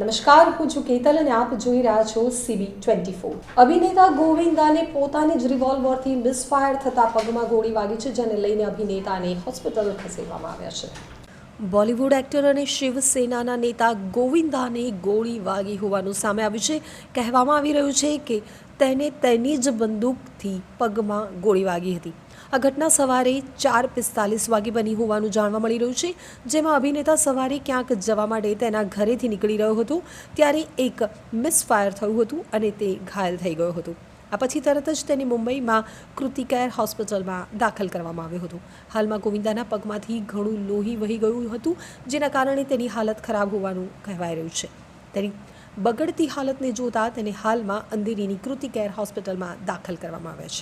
નમસ્કાર, હું છું કેતલ અને આપ જોઈ રહ્યા છો સીબી ટ્વેન્ટી ફોર અભિનેતા ગોવિંદાને પોતાની જ રિવોલ્વરથી મિસફાયર થતા પગમાં ગોળી વાગી છે, જેને લઈને અભિનેતાને હોસ્પિટલ ખસેડવામાં આવ્યા છે. બોલિવૂડ એક્ટર અને શિવસેનાના નેતા ગોવિંદાને ગોળી વાગી હોવાનું સામે આવ્યું છે. કહેવામાં આવી રહ્યું છે કે તેને તેની જ બંદૂકથી પગમાં ગોળી વાગી હતી. આ ઘટના સવારે ચાર પિસ્તાલીસ વાગે બની હોવાનું જાણવા મળી રહ્યું છે, જેમાં અભિનેતા સવારે ક્યાંક જવા માટે તેના ઘરેથી નીકળી રહ્યો હતો, ત્યારે એક મિસફાયર થયું હતું અને તે ઘાયલ થઈ ગયો હતો. આ પછી તરત જ તેને મુંબઈમાં કૃતિકેર હોસ્પિટલમાં દાખલ કરવામાં આવ્યો હતો. હાલમાં ગોવિંદાના પગમાંથી ઘણું લોહી વહી ગયું હતું, જેના કારણે તેની હાલત ખરાબ હોવાનું કહેવાય રહ્યું છે. તેની બગડતી હાલતને જોતા તેને હાલમાં અંધેરીની કૃતિકેર હોસ્પિટલમાં દાખલ કરવામાં આવ્યા છે.